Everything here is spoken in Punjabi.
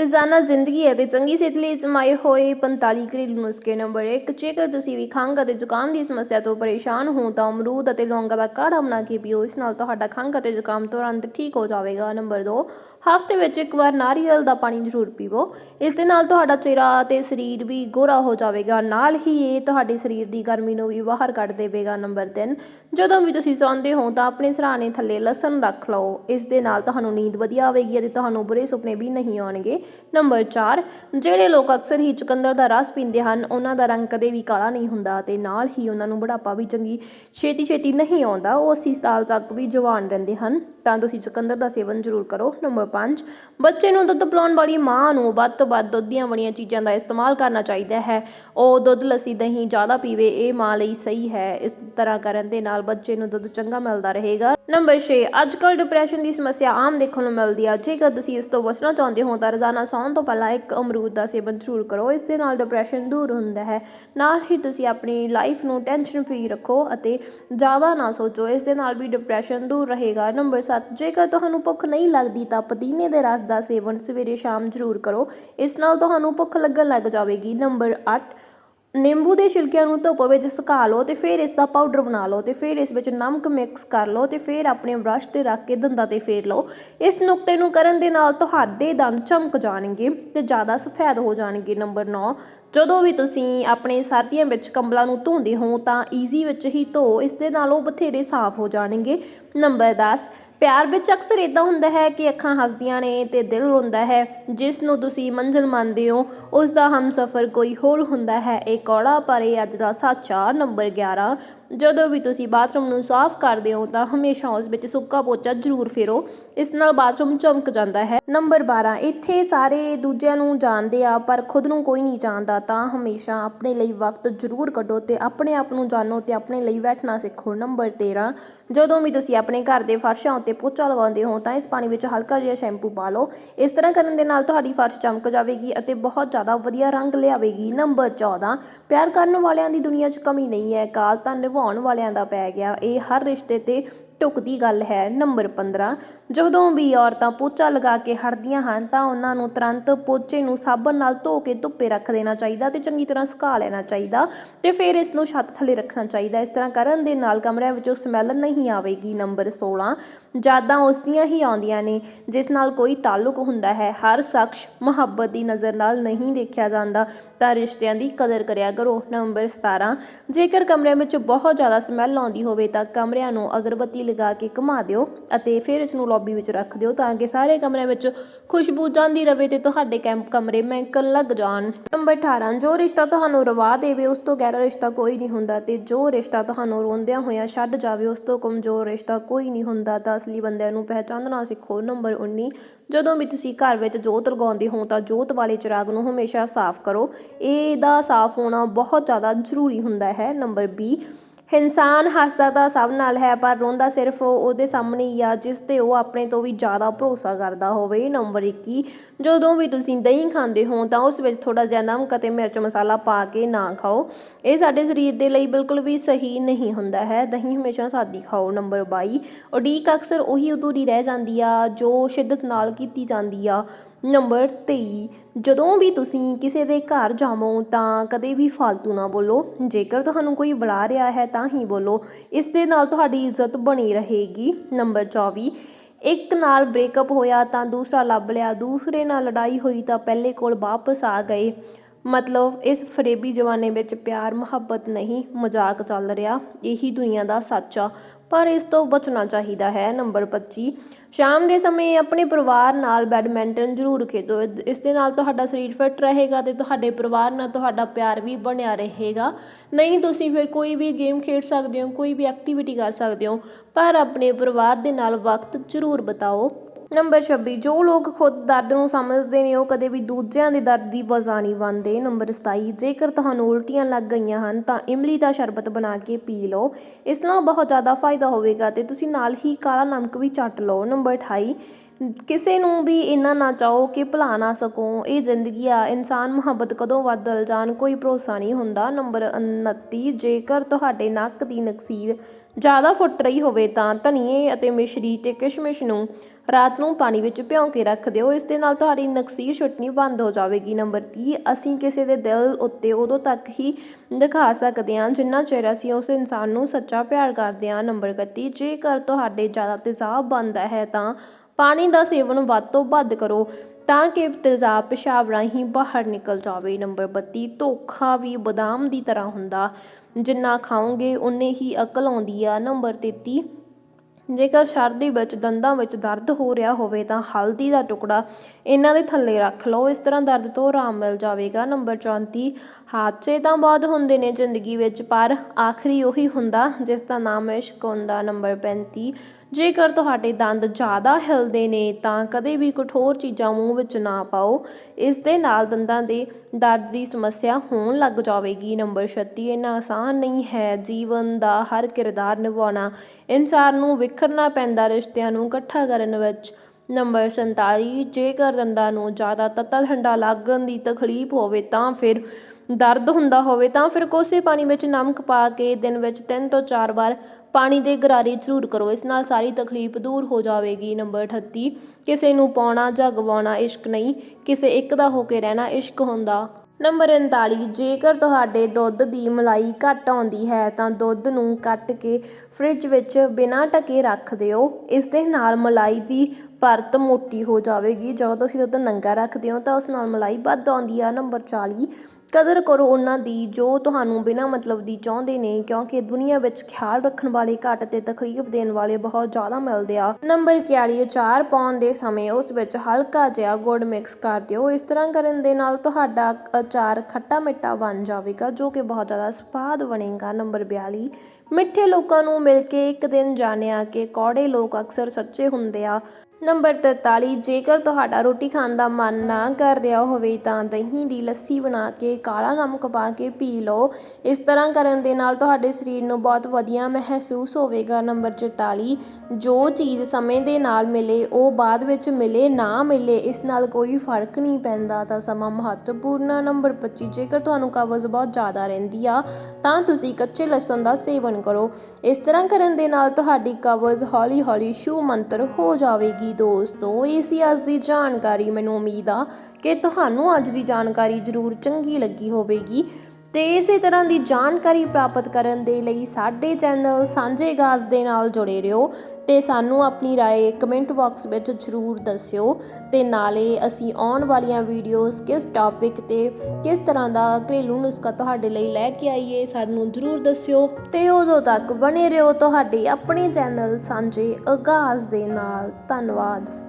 ਰੋਜ਼ਾਨਾ ਜ਼ਿੰਦਗੀ ਅਤੇ ਚੰਗੀ ਸਿਹਤ ਲਈ ਅਜ਼ਮਾਏ ਹੋਏ 45 ਘਰੇਲੂ ਨੁਸਖੇ ਨੰਬਰ 1 ਜੇਕਰ ਤੁਸੀਂ ਵੀ ਖੰਘ ਅਤੇ ਜ਼ੁਕਾਮ ਦੀ ਸਮੱਸਿਆ ਤੋਂ ਪਰੇਸ਼ਾਨ ਹੋ ਤਾਂ ਅਮਰੂਦ ਅਤੇ ਲੌਂਗਾਂ ਦਾ ਕਾੜ੍ਹਾ ਬਣਾ ਕੇ ਪੀਓ। ਇਸ ਨਾਲ ਤੁਹਾਡਾ ਖੰਘ ਅਤੇ ਜ਼ੁਕਾਮ ਤੁਰੰਤ ਠੀਕ ਹੋ ਜਾਵੇਗਾ। ਨੰਬਰ 2 ਹਫ਼ਤੇ ਵਿੱਚ ਇੱਕ ਵਾਰ ਨਾਰੀਅਲ ਦਾ ਪਾਣੀ ਜ਼ਰੂਰ ਪੀਵੋ। ਇਸ ਦੇ ਨਾਲ ਤੁਹਾਡਾ ਚਿਹਰਾ ਅਤੇ ਸਰੀਰ ਵੀ ਗੋਰਾ ਹੋ ਜਾਵੇਗਾ। ਨਾਲ ਹੀ ਇਹ ਤੁਹਾਡੇ ਸਰੀਰ ਦੀ ਗਰਮੀ ਨੂੰ ਵੀ ਬਾਹਰ ਕੱਢ ਦੇਵੇਗਾ, ਨੰਬਰ 3 ਜਦੋਂ ਵੀ ਤੁਸੀਂ ਸੌਂਦੇ ਹੋ ਤਾਂ ਆਪਣੇ ਸਰਾਣੇ ਥੱਲੇ ਲਸਣ ਰੱਖ ਲਓ। ਇਸ ਦੇ ਨਾਲ ਤੁਹਾਨੂੰ ਨੀਂਦ ਵਧੀਆ ਆਵੇਗੀ ਅਤੇ ਤੁਹਾਨੂੰ ਬੁਰੇ ਸੁਪਨੇ ਵੀ ਨਹੀਂ ਆਉਣਗੇ। ਨੰਬਰ 4 ਜਿਹੜੇ ਲੋਕ ਅਕਸਰ ਹੀ ਚੁਕੰਦਰ ਦਾ ਰਸ ਪੀਂਦੇ ਹਨ, ਉਹਨਾਂ ਦਾ ਰੰਗ ਕਦੇ ਵੀ ਕਾਲਾ ਨਹੀਂ ਹੁੰਦਾ ਤੇ ਨਾਲ ਹੀ ਉਹਨਾਂ ਨੂੰ ਬੁਢਾਪਾ ਵੀ ਚੰਗੀ ਛੇਤੀ ਛੇਤੀ ਨਹੀਂ ਆਉਂਦਾ। ਉਹ 80 ਸਾਲ ਤੱਕ ਵੀ ਜਵਾਨ ਰਹਿੰਦੇ ਹਨ। ਤਾਂ ਤੁਸੀਂ ਚੁਕੰਦਰ ਦਾ ਸੇਵਨ ਜ਼ਰੂਰ ਕਰੋ। ਨੰਬਰ 5 ਬੱਚੇ ਨੂੰ ਦੁੱਧ ਪਿਲਾਉਣ ਵਾਲੀ ਮਾਂ ਨੂੰ ਵੱਧ ਤੋਂ ਵੱਧ ਦੁੱਧ ਦੀਆਂ ਬਣੀਆਂ ਚੀਜ਼ਾਂ ਦਾ ਇਸਤੇਮਾਲ ਕਰਨਾ ਚਾਹੀਦਾ ਹੈ। ਉਹ ਦੁੱਧ, ਲੱਸੀ, ਦਹੀਂ ਜ਼ਿਆਦਾ ਪੀਵੇ, ਇਹ ਮਾਂ ਲਈ ਸਹੀ ਹੈ। ਇਸ ਤਰ੍ਹਾਂ ਕਰਨ ਦੇ ਨਾਲ ਬੱਚੇ ਨੂੰ ਦੁੱਧ ਚੰਗਾ ਮਿਲਦਾ ਰਹੇਗਾ। ਨੰਬਰ 6 ਅੱਜਕੱਲ ਡਿਪਰੈਸ਼ਨ ਦੀ ਸਮੱਸਿਆ ਆਮ ਦੇਖਣ ਨੂੰ ਮਿਲਦੀ ਹੈ ਜੇਕਰ ਤੁਸੀਂ ਇਸ ਤੋਂ ਬਚਣਾ ਚਾਹੁੰਦੇ ਹੋ, ਤਾਂ ਰੋਜ਼ਾਨਾ ਸੌਣ ਤੋਂ ਪਹਿਲਾਂ ਇੱਕ ਅਮਰੂਦ ਦਾ ਸੇਵਨ ਜ਼ਰੂਰ ਕਰੋ। ਇਸ ਦੇ ਨਾਲ ਡਿਪਰੈਸ਼ਨ ਦੂਰ ਹੁੰਦਾ ਹੈ। ਨਾਲ ਹੀ ਤੁਸੀਂ ਆਪਣੀ ਲਾਈਫ ਨੂੰ ਟੈਨਸ਼ਨ ਫ੍ਰੀ ਰੱਖੋ ਅਤੇ ਜ਼ਿਆਦਾ ਨਾ ਸੋਚੋ। ਇਸ ਦੇ ਨਾਲ ਵੀ ਡਿਪਰੈਸ਼ਨ ਦੂਰ ਰਹੇਗਾ। ਨੰਬਰ 7 ਜੇਕਰ ਤੁਹਾਨੂੰ ਭੁੱਖ ਨਹੀਂ ਲੱਗਦੀ, ਤਾਂ ਪੁਦੀਨੇ ਦੇ ਰਸ ਦਾ ਸੇਵਨ ਸਵੇਰੇ ਸ਼ਾਮ ਜ਼ਰੂਰ ਕਰੋ। ਇਸ ਨਾਲ ਤੁਹਾਨੂੰ ਭੁੱਖ ਲੱਗਣ ਲੱਗ ਜਾਵੇਗੀ। ਨੰਬਰ 8 ਨਿੰਬੂ ਦੇ ਛਿਲਕਿਆਂ ਨੂੰ ਧੁੱਪ ਵਿੱਚ ਸੁਕਾ ਲਓ ਤੇ ਫਿਰ ਇਸ ਦਾ ਪਾਊਡਰ ਬਣਾ ਲਓ ਤੇ ਫਿਰ ਇਸ ਵਿੱਚ ਨਮਕ ਮਿਕਸ ਕਰ ਲਓ ਤੇ ਫਿਰ ਆਪਣੇ ਬ੍ਰਸ਼ ਤੇ ਰੱਖ ਕੇ ਦੰਦਾਂ ਤੇ ਫੇਰ ਲਓ। ਇਸ ਨੁਕਤੇ ਨੂੰ ਕਰਨ ਦੇ ਨਾਲ ਤੁਹਾਡੇ ਦੰਦ ਚਮਕ ਜਾਣਗੇ ਤੇ ਜ਼ਿਆਦਾ ਸਫੈਦ ਹੋ ਜਾਣਗੇ। ਨੰਬਰ 9 ਜਦੋਂ ਵੀ ਤੁਸੀਂ ਆਪਣੇ ਸਰਦੀਆਂ ਵਿੱਚ ਕੰਬਲਾਂ ਨੂੰ ਧੋਂਦੇ ਹੋ ਤਾਂ ਈਜ਼ੀ ਵਿੱਚ ਹੀ ਧੋ, ਇਸ ਦੇ ਨਾਲ ਉਹ ਬਥੇਰੇ ਸਾਫ਼ ਹੋ ਜਾਣਗੇ। ਨੰਬਰ 10 ਪਿਆਰ ਵਿੱਚ ਅਕਸਰ ਇਦਾਂ ਹੁੰਦਾ ਹੈ ਕਿ ਅੱਖਾਂ ਹੱਸਦੀਆਂ ਨੇ ਤੇ ਦਿਲ ਰੋਂਦਾ ਹੈ, ਜਿਸ ਨੂੰ ਤੁਸੀਂ ਮੰਜ਼ਿਲ ਮੰਨਦੇ ਹੋ ਉਸ ਦਾ ਹਮਸਫਰ ਕੋਈ ਹੋਰ ਹੁੰਦਾ ਹੈ। ਇਹ ਕੌੜਾ ਪਰ ਇਹ ਅੱਜ ਦਾ ਸੱਚਾ ਨੰਬਰ 11 ਜਦੋਂ ਵੀ ਤੁਸੀਂ ਬਾਥਰੂਮ ਨੂੰ ਸਾਫ਼ ਕਰਦੇ ਹੋ ਤਾਂ ਹਮੇਸ਼ਾ ਉਸ ਵਿੱਚ ਸੁੱਕਾ ਪੋਚਾ ਜ਼ਰੂਰ ਫੇਰੋ। ਇਸ ਨਾਲ ਬਾਥਰੂਮ ਚਮਕ ਜਾਂਦਾ ਹੈ। ਨੰਬਰ 12 ਇੱਥੇ ਸਾਰੇ ਦੂਜਿਆਂ ਨੂੰ ਜਾਣਦੇ ਆ, ਪਰ ਖੁਦ ਨੂੰ ਕੋਈ ਨਹੀਂ ਜਾਣਦਾ, ਤਾਂ ਹਮੇਸ਼ਾ ਆਪਣੇ ਲਈ ਵਕਤ ਜ਼ਰੂਰ ਕੱਢੋ ਤੇ ਆਪਣੇ ਆਪ ਨੂੰ ਜਾਣੋ ਤੇ ਆਪਣੇ ਲਈ ਬੈਠਣਾ ਸਿੱਖੋ। ਨੰਬਰ 13 ਜਦੋਂ ਵੀ ਤੁਸੀਂ ਆਪਣੇ ਘਰ ਦੇ ਫਰਸ਼ਾਂ ਉੱਤੇ ਪੋਚਾ ਲਗਾਉਂਦੇ ਹੋ ਤਾਂ ਇਸ ਪਾਣੀ ਵਿੱਚ ਹਲਕਾ ਜਿਹਾ ਸ਼ੈਂਪੂ ਪਾ ਲਓ। ਇਸ ਤਰ੍ਹਾਂ ਕਰਨ ਦੇ ਨਾਲ ਤੁਹਾਡੀ ਫਰਸ਼ ਚਮਕ ਜਾਵੇਗੀ ਅਤੇ ਬਹੁਤ ਜ਼ਿਆਦਾ ਵਧੀਆ ਰੰਗ ਲਿਆਵੇਗੀ। ਨੰਬਰ 14 ਪਿਆਰ ਕਰਨ ਵਾਲਿਆਂ ਦੀ ਦੁਨੀਆ 'ਚ ਕਮੀ ਨਹੀਂ ਹੈ। ਕਾਲ ਧੰਨ ਨਿਭਾਉਣ ਵਾਲਿਆਂ ਦਾ ਪੈ ਗਿਆ। ਇਹ ਹਰ ਰਿਸ਼ਤੇ ਤੇ ਢੁਕਦੀ ਗੱਲ ਹੈ। ਨੰਬਰ 15 ਜਦੋਂ ਵੀ ਔਰਤਾਂ ਪੋਚਾ ਲਗਾ ਕੇ ਹਟਦੀਆਂ ਹਨ, ਤਾਂ ਉਹਨਾਂ ਨੂੰ ਤੁਰੰਤ ਪੋਚੇ ਨੂੰ ਸਾਬਣ ਨਾਲ ਧੋ ਕੇ ਧੁੱਪੇ ਰੱਖ ਦੇਣਾ ਚਾਹੀਦਾ ਤੇ ਚੰਗੀ ਤਰ੍ਹਾਂ ਸੁਕਾ ਲੈਣਾ ਚਾਹੀਦਾ ਤੇ ਫਿਰ ਇਸ ਨੂੰ ਛੱਤ ਥੱਲੇ ਰੱਖਣਾ ਚਾਹੀਦਾ। ਇਸ ਤਰ੍ਹਾਂ ਕਰਨ ਦੇ ਨਾਲ ਕਮਰਿਆਂ ਵਿੱਚੋਂ ਸਮੈਲ ਨਹੀਂ ਆਵੇਗੀ। ਨੰਬਰ 16 ਯਾਦਾਂ ਉਸ ਦੀਆਂ ਹੀ ਆਉਂਦੀਆਂ ਨੇ, ਜਿਸ ਨਾਲ ਕੋਈ ਤਾਲੁਕ ਹੁੰਦਾ ਹੈ। ਹਰ ਸ਼ਖਸ ਮੁਹੱਬਤ ਦੀ ਨਜ਼ਰ ਨਾਲ ਨਹੀਂ ਦੇਖਿਆ ਜਾਂਦਾ, ਤਾਂ ਰਿਸ਼ਤਿਆਂ ਦੀ ਕਦਰ ਕਰਿਆ ਕਰੋ। ਨੰਬਰ 17 ਜੇਕਰ ਕਮਰਿਆਂ ਵਿੱਚ ਬਹੁਤ ਜ਼ਿਆਦਾ ਸਮੈਲ ਆਉਂਦੀ ਹੋਵੇ, ਤਾਂ ਕਮਰਿਆਂ ਨੂੰ ਅਗਰਬੱਤੀ ਲਗਾ ਕੇ ਘੁਮਾ ਦਿਓ ਅਤੇ ਫਿਰ ਇਸ ਨੂੰ ਲੌਬੀ ਵਿੱਚ ਰੱਖ ਦਿਓ, ਤਾਂ ਕਿ ਸਾਰੇ ਕਮਰਿਆਂ ਵਿੱਚ ਖੁਸ਼ਬੂ ਜਾਂਦੀ ਰਵੇ ਤੇ ਤੁਹਾਡੇ ਕੈਂਪ ਕਮਰੇ ਮਹਿਕਣ ਲੱਗ ਜਾਣ। ਨੰਬਰ 18 ਜੋ ਰਿਸ਼ਤਾ ਤੁਹਾਨੂੰ ਰਵਾ ਦੇਵੇ, ਉਸ ਤੋਂ ਗਹਿਰਾ ਰਿਸ਼ਤਾ ਕੋਈ ਨਹੀਂ ਹੁੰਦਾ ਤੇ ਜੋ ਰਿਸ਼ਤਾ ਤੁਹਾਨੂੰ ਰੋਂਦਿਆਂ ਹੋਇਆਂ ਛੱਡ ਜਾਵੇ, ਉਸ ਤੋਂ ਕਮਜ਼ੋਰ ਰਿਸ਼ਤਾ ਕੋਈ ਨਹੀਂ ਹੁੰਦਾ, ਤਾਂ ਅਸਲੀ ਬੰਦਿਆਂ ਨੂੰ ਪਹਿਚਾਨਣਾ ਸਿੱਖੋ। ਨੰਬਰ 19 ਜਦੋਂ ਵੀ ਤੁਸੀਂ ਘਰ ਵਿੱਚ ਜੋਤ ਲਗਾਉਂਦੇ ਹੋ ਤਾਂ ਜੋਤ ਵਾਲੇ ਚਿਰਾਗ ਨੂੰ ਹਮੇਸ਼ਾ ਸਾਫ਼ ਕਰੋ। ਇਹਦਾ ਸਾਫ਼ ਹੋਣਾ ਬਹੁਤ ਜ਼ਿਆਦਾ ਜ਼ਰੂਰੀ ਹੁੰਦਾ ਹੈ। ਨੰਬਰ 20 ਇਨਸਾਨ ਹੱਸਦਾ ਤਾਂ ਸਭ ਨਾਲ ਹੈ, ਪਰ ਰੋਂਦਾ ਸਿਰਫ ਉਹਦੇ ਸਾਹਮਣੇ ਹੀ ਆ, ਜਿਸ ਤੇ ਉਹ ਆਪਣੇ ਤੋਂ ਵੀ ਜ਼ਿਆਦਾ ਭਰੋਸਾ ਕਰਦਾ ਹੋਵੇ। ਨੰਬਰ 21 ਜਦੋਂ ਵੀ ਤੁਸੀਂ ਦਹੀਂ ਖਾਂਦੇ ਹੋ, ਤਾਂ ਉਸ ਵਿੱਚ ਥੋੜ੍ਹਾ ਜਿਹਾ ਨਮਕ ਅਤੇ ਮਿਰਚ ਮਸਾਲਾ ਪਾ ਕੇ ਨਾ ਖਾਓ। ਇਹ ਸਾਡੇ ਸਰੀਰ ਦੇ ਲਈ ਬਿਲਕੁਲ ਵੀ ਸਹੀ ਨਹੀਂ ਹੁੰਦਾ ਹੈ। ਦਹੀਂ ਹਮੇਸ਼ਾ ਸਾਦੀ ਖਾਓ। ਨੰਬਰ ਬਾਈ, ਉਡੀਕ ਅਕਸਰ ਉਹੀ ਅਧੂਰੀ ਰਹਿ ਜਾਂਦੀ ਆ, ਜੋ ਸ਼ਿੱਦਤ ਨਾਲ ਕੀਤੀ ਜਾਂਦੀ ਆ। ਨੰਬਰ ਤੇਈ। ਜਦੋਂ ਵੀ ਤੁਸੀਂ ਕਿਸੇ ਦੇ ਘਰ ਜਾਵੋ ਤਾਂ ਕਦੇ ਵੀ ਫਾਲਤੂ ਨਾ ਬੋਲੋ। ਜੇਕਰ ਤੁਹਾਨੂੰ ਕੋਈ ਬੁਲਾ ਰਿਹਾ ਹੈ ਤਾਂ ਹੀ ਬੋਲੋ। ਇਸ ਦੇ ਨਾਲ ਤੁਹਾਡੀ ਇੱਜ਼ਤ ਬਣੀ ਰਹੇਗੀ। ਨੰਬਰ 24 ਇੱਕ ਨਾਲ ਬ੍ਰੇਕਅਪ ਹੋਇਆ ਤਾਂ ਦੂਸਰਾ ਲੱਭ ਲਿਆ। ਦੂਸਰੇ ਨਾਲ ਲੜਾਈ ਹੋਈ ਤਾਂ ਪਹਿਲੇ ਕੋਲ ਵਾਪਸ ਆ ਗਏ। ਮਤਲਬ ਇਸ ਫਰੇਬੀ ਜ਼ਮਾਨੇ ਵਿੱਚ ਪਿਆਰ ਮੁਹੱਬਤ ਨਹੀਂ, ਮਜ਼ਾਕ ਚੱਲ ਰਿਹਾ। ਇਹੀ ਦੁਨੀਆ ਦਾ ਸੱਚ ਆ। ਪਰ ਇਸ ਤੋਂ ਬਚਣਾ ਚਾਹੀਦਾ ਹੈ। ਨੰਬਰ 25 ਸ਼ਾਮ ਦੇ ਸਮੇਂ ਆਪਣੇ ਪਰਿਵਾਰ ਨਾਲ ਬੈਡਮਿੰਟਨ ਜ਼ਰੂਰ ਖੇਡੋ। ਇਸ ਦੇ ਨਾਲ ਤੁਹਾਡਾ ਸਰੀਰ ਫਿੱਟ ਰਹੇਗਾ ਅਤੇ ਤੁਹਾਡੇ ਪਰਿਵਾਰ ਨਾਲ ਤੁਹਾਡਾ ਪਿਆਰ ਵੀ ਬਣਿਆ ਰਹੇਗਾ। ਨਹੀਂ, ਤੁਸੀਂ ਫਿਰ ਕੋਈ ਵੀ ਗੇਮ ਖੇਡ ਸਕਦੇ ਹੋ, ਕੋਈ ਵੀ ਐਕਟੀਵਿਟੀ ਕਰ ਸਕਦੇ ਹੋ, ਪਰ ਆਪਣੇ ਪਰਿਵਾਰ ਦੇ ਨਾਲ ਵਕਤ ਜ਼ਰੂਰ ਬਿਤਾਓ। ਨੰਬਰ 26 ਜੋ ਲੋਕ ਖੁਦ ਦਰਦ ਨੂੰ ਸਮਝਦੇ ਨੇ, ਉਹ ਕਦੇ ਵੀ ਦੂਜਿਆਂ ਦੇ ਦਰਦ ਦੀ ਵਜ੍ਹਾ ਨਹੀਂ ਬਣਦੇ। ਨੰਬਰ 27 ਜੇਕਰ ਤੁਹਾਨੂੰ ਉਲਟੀਆਂ ਲੱਗ ਗਈਆਂ ਹਨ, ਤਾਂ ਇਮਲੀ ਦਾ ਸ਼ਰਬਤ ਬਣਾ ਕੇ ਪੀ ਲਓ। ਇਸ ਨਾਲ ਬਹੁਤ ਜ਼ਿਆਦਾ ਫਾਇਦਾ ਹੋਵੇਗਾ ਤੇ ਤੁਸੀਂ ਨਾਲ ਹੀ ਕਾਲਾ ਨਮਕ ਵੀ ਚੱਟ ਲਓ। ਨੰਬਰ 28 ਕਿਸੇ ਨੂੰ ਵੀ ਇੰਨਾ ਨਾ ਚਾਹੋ ਕਿ ਭੁਲਾ ਨਾ ਸਕੋ। ਇਹ ਜ਼ਿੰਦਗੀ ਆ, ਇਨਸਾਨ ਮੁਹੱਬਤ ਕਦੋਂ ਬਦਲ ਜਾਣ ਕੋਈ ਭਰੋਸਾ ਨਹੀਂ ਹੁੰਦਾ। ਨੰਬਰ 29 ਜੇਕਰ ਤੁਹਾਡੇ ਨੱਕ ਦੀ ਨਕਸੀਰ ਜ਼ਿਆਦਾ ਫੁੱਟ ਰਹੀ ਹੋਵੇ, ਤਾਂ ਧਨੀਏ ਅਤੇ ਮਿਸ਼ਰੀ ਤੇ ਕਿਸ਼ਮਿਸ਼ ਨੂੰ ਰਾਤ ਨੂੰ ਪਾਣੀ ਵਿੱਚ ਭਿਉਂ ਕੇ ਰੱਖ ਦਿਓ। ਇਸ ਦੇ ਨਾਲ ਤੁਹਾਡੀ ਨਕਸੀਰ ਛੁੱਟਣੀ ਬੰਦ ਹੋ ਜਾਵੇਗੀ। ਨੰਬਰ 30 ਅਸੀਂ ਕਿਸੇ ਦੇ ਦਿਲ ਉੱਤੇ ਉਦੋਂ ਤੱਕ ਹੀ ਦਿਖਾ ਸਕਦੇ ਹਾਂ ਜਿੰਨਾ ਚਿਰ ਅਸੀਂ ਉਸ ਇਨਸਾਨ ਨੂੰ ਸੱਚਾ ਪਿਆਰ ਕਰਦੇ ਹਾਂ। ਨੰਬਰ 31 ਜੇਕਰ ਤੁਹਾਡੇ ਜ਼ਿਆਦਾ ਤੇਜ਼ਾਬ ਬਣਦਾ ਹੈ ਤਾਂ ਪਾਣੀ ਦਾ ਸੇਵਨ ਵੱਧ ਤੋਂ ਵੱਧ ਕਰੋ ਤਾਂ ਕਿ ਤੇਜ਼ਾਬ, ਪਿਸ਼ਾਬ ਰਾਹੀਂ ਬਾਹਰ ਨਿਕਲ ਜਾਵੇ। ਨੰਬਰ 32 ਧੋਖਾ ਵੀ ਬਦਾਮ ਦੀ ਤਰ੍ਹਾਂ ਹੁੰਦਾ। ਜਿੰਨਾ ਖਾਓਗੇ, ਉਨੇ ਹੀ ਅਕਲ ਆਉਂਦੀ ਆ। ਨੰਬਰ 33 ਜੇਕਰ ਸਰਦੀ ਵਿੱਚ ਦੰਦਾਂ ਵਿੱਚ ਦਰਦ ਹੋ ਰਿਹਾ ਹੋਵੇ ਤਾਂ ਹਲਦੀ ਦਾ ਟੁਕੜਾ ਇਹਨਾਂ ਦੇ ਥੱਲੇ ਰੱਖ ਲਓ। ਇਸ ਤਰ੍ਹਾਂ ਦਰਦ ਤੋਂ ਆਰਾਮ ਮਿਲ ਜਾਵੇਗਾ। ਨੰਬਰ 34 ਹਾਦਸੇ ਤਾਂ ਬਹੁਤ ਹੁੰਦੇ ਨੇ ਜ਼ਿੰਦਗੀ ਵਿੱਚ, ਪਰ ਆਖਰੀ ਉਹੀ ਹੁੰਦਾ ਜਿਸ ਦਾ ਨਾਮ ਇਸ਼ਕ ਹੁੰਦਾ ਨੰਬਰ 35 ਜੇਕਰ ਤੁਹਾਡੇ ਦੰਦ ਜ਼ਿਆਦਾ ਹਿਲਦੇ ਨੇ ਤਾਂ ਕਦੇ ਵੀ ਕਠੋਰ ਚੀਜ਼ਾਂ ਮੂੰਹ ਵਿੱਚ ਨਾ ਪਾਓ। ਇਸ ਦੇ ਨਾਲ ਦੰਦਾਂ ਦੇ ਦਰਦ ਦੀ ਸਮੱਸਿਆ ਹੋਣ ਲੱਗ ਜਾਵੇਗੀ। ਨੰਬਰ 36 ਇੰਨਾ ਆਸਾਨ ਨਹੀਂ ਹੈ। ਜੀਵਨ ਦਾ ਹਰ ਕਿਰਦਾਰ ਨਿਭਾਉਣਾ। ਇਨਸਾਨ ਨੂੰ ਵਿਖਰਨਾ ਪੈਂਦਾ, ਰਿਸ਼ਤਿਆਂ ਨੂੰ ਇਕੱਠਾ ਕਰਨ ਵਿੱਚ ਨੰਬਰ 47 ਜੇਕਰ ਦੰਦਾਂ ਨੂੰ ਜ਼ਿਆਦਾ ਤੱਤਾ ਠੰਡਾ ਲੱਗਣ ਦੀ ਤਕਲੀਫ ਹੋਵੇ ਤਾਂ ਫਿਰ ਦਰਦ ਹੁੰਦਾ ਹੋਵੇ ਤਾਂ ਫਿਰ ਕੋਸੇ ਪਾਣੀ ਵਿੱਚ ਨਮਕ ਪਾ ਕੇ ਦਿਨ ਵਿੱਚ 3 ਤੋਂ ਚਾਰ ਵਾਰ ਪਾਣੀ ਦੇ ਗਰਾਰੇ ਜ਼ਰੂਰ ਕਰੋ। ਇਸ ਨਾਲ ਸਾਰੀ ਤਕਲੀਫ ਦੂਰ ਹੋ ਜਾਵੇਗੀ। ਨੰਬਰ 38 ਕਿਸੇ ਨੂੰ ਪਾਉਣਾ ਜਾਂ ਗਵਾਉਣਾ ਇਸ਼ਕ ਨਹੀਂ, ਕਿਸੇ ਇੱਕ ਦਾ ਹੋ ਕੇ ਰਹਿਣਾ ਇਸ਼ਕ ਹੁੰਦਾ। ਨੰਬਰ 39 ਜੇਕਰ ਤੁਹਾਡੇ ਦੁੱਧ ਦੀ ਮਲਾਈ ਘੱਟ ਆਉਂਦੀ ਹੈ ਤਾਂ ਦੁੱਧ ਨੂੰ ਕੱਟ ਕੇ ਫ੍ਰਿਜ ਵਿੱਚ ਬਿਨਾਂ ਢਕੇ ਰੱਖ ਦਿਓ। ਇਸ ਦੇ ਨਾਲ ਮਲਾਈ ਦੀ ਪਰਤ ਮੋਟੀ ਹੋ ਜਾਵੇਗੀ। ਜਦੋਂ ਤੁਸੀਂ ਉਹਦਾ ਨੰਗਾ ਰੱਖਦੇ ਹੋ ਤਾਂ ਉਸ ਨਾਲ ਮਲਾਈ ਵੱਧ ਆਉਂਦੀ ਆ। ਨੰਬਰ 40 ਕਦਰ ਕਰੋ ਉਹਨਾਂ ਦੀ ਜੋ ਤੁਹਾਨੂੰ ਬਿਨਾਂ ਮਤਲਬ ਦੀ ਚਾਹੁੰਦੇ ਨੇ, ਕਿਉਂਕਿ ਦੁਨੀਆ ਵਿੱਚ ਖਿਆਲ ਰੱਖਣ ਵਾਲੇ ਘੱਟ ਤੇ ਤਕਲੀਫ ਦੇਣ ਵਾਲੇ ਬਹੁਤ ਜ਼ਿਆਦਾ ਮਿਲਦੇ ਆ। ਨੰਬਰ 41 ਅਚਾਰ ਪਾਉਣ ਦੇ ਸਮੇਂ ਉਸ ਵਿੱਚ ਹਲਕਾ ਜਿਹਾ ਗੁੜ ਮਿਕਸ ਕਰ ਦਿਓ। ਇਸ ਤਰ੍ਹਾਂ ਕਰਨ ਦੇ ਨਾਲ ਤੁਹਾਡਾ ਅਚਾਰ ਖੱਟਾ ਮਿੱਠਾ ਬਣ ਜਾਵੇਗਾ, ਜੋ ਕਿ ਬਹੁਤ ਜ਼ਿਆਦਾ ਸਵਾਦ ਬਣੇਗਾ। ਨੰਬਰ 42 ਮਿੱਠੇ ਲੋਕਾਂ ਨੂੰ ਮਿਲ ਕੇ ਇੱਕ ਦਿਨ ਜਾਣਿਆ ਕਿ ਕੌੜੇ ਲੋਕ ਅਕਸਰ ਸੱਚੇ ਹੁੰਦੇ ਆ। ਨੰਬਰ 43 ਜੇਕਰ ਤੁਹਾਡਾ ਰੋਟੀ ਖਾਣ ਦਾ ਮਨ ਨਾ ਕਰ ਰਿਹਾ ਹੋਵੇ ਤਾਂ ਦਹੀਂ ਦੀ ਲੱਸੀ ਬਣਾ ਕੇ ਕਾਲਾ ਨਮਕ ਪਾ ਕੇ ਪੀ ਲਓ। ਇਸ ਤਰ੍ਹਾਂ ਕਰਨ ਦੇ ਨਾਲ ਤੁਹਾਡੇ ਸਰੀਰ ਨੂੰ ਬਹੁਤ ਵਧੀਆ ਮਹਿਸੂਸ ਹੋਵੇਗਾ। ਨੰਬਰ 44 ਜੋ ਚੀਜ਼ ਸਮੇਂ ਦੇ ਨਾਲ ਮਿਲੇ, ਉਹ ਬਾਅਦ ਵਿੱਚ ਮਿਲੇ, ਨਾ ਮਿਲੇ, ਇਸ ਨਾਲ ਕੋਈ ਫ਼ਰਕ ਨਹੀਂ ਪੈਂਦਾ। ਤਾਂ ਸਮਾਂ ਮਹੱਤਵਪੂਰਨ ਆ। ਨੰਬਰ 25 ਜੇਕਰ ਤੁਹਾਨੂੰ ਕਬਜ਼ ਬਹੁਤ ਜ਼ਿਆਦਾ ਰਹਿੰਦੀ ਆ, ਤਾਂ ਤੁਸੀਂ ਕੱਚੇ ਲਸਣ ਦਾ ਸੇਵਨ ਕਰੋ। ਇਸ ਤਰ੍ਹਾਂ ਕਰਨ ਦੇ ਨਾਲ ਤੁਹਾਡੀ ਕਬਜ਼ ਹੌਲੀ ਹੌਲੀ ਸ਼ੂ ਮੰਤਰ ਹੋ ਜਾਵੇਗੀ ਦੋਸਤੋ। ਇਹ ਸੀ ਅੱਜ ਦੀ ਜਾਣਕਾਰੀ। ਮੈਨੂੰ ਉਮੀਦ ਆ ਕਿ ਤੁਹਾਨੂੰ ਅੱਜ ਦੀ ਜਾਣਕਾਰੀ ਜ਼ਰੂਰ ਚੰਗੀ ਲੱਗੀ ਹੋਵੇਗੀ। ਤੇ ਇਸੇ ਤਰ੍ਹਾਂ ਦੀ ਜਾਣਕਾਰੀ ਪ੍ਰਾਪਤ ਕਰਨ ਦੇ ਲਈ ਸਾਡੇ ਚੈਨਲ ਸਾਂਝੇ ਗਾਜ਼ ਦੇ ਨਾਲ ਜੁੜੇ ਰਹੋ ਤੇ ਸਾਨੂੰ ਆਪਣੀ رائے ਕਮੈਂਟ ਬਾਕਸ ਵਿੱਚ ਜ਼ਰੂਰ ਦੱਸਿਓ ਤੇ ਨਾਲੇ ਅਸੀਂ ਆਉਣ ਵਾਲੀਆਂ ਵੀਡੀਓਜ਼ ਕਿਸ ਟੌਪਿਕ ਤੇ ਕਿਸ ਤਰ੍ਹਾਂ ਦਾ ਘਰੇਲੂ ਨੁਸਖਾ ਤੁਹਾਡੇ ਲਈ ਲੈ ਕੇ ਆਈਏ ਸਾਨੂੰ ਜ਼ਰੂਰ ਦੱਸਿਓ ਤੇ ਉਦੋਂ ਤੱਕ ਬਣੇ ਰਹੋ ਤੁਹਾਡੇ ਆਪਣੇ ਚੈਨਲ ਸਾਂਝੇ ਆਗਾਜ਼ ਦੇ ਨਾਲ ਧੰਨਵਾਦ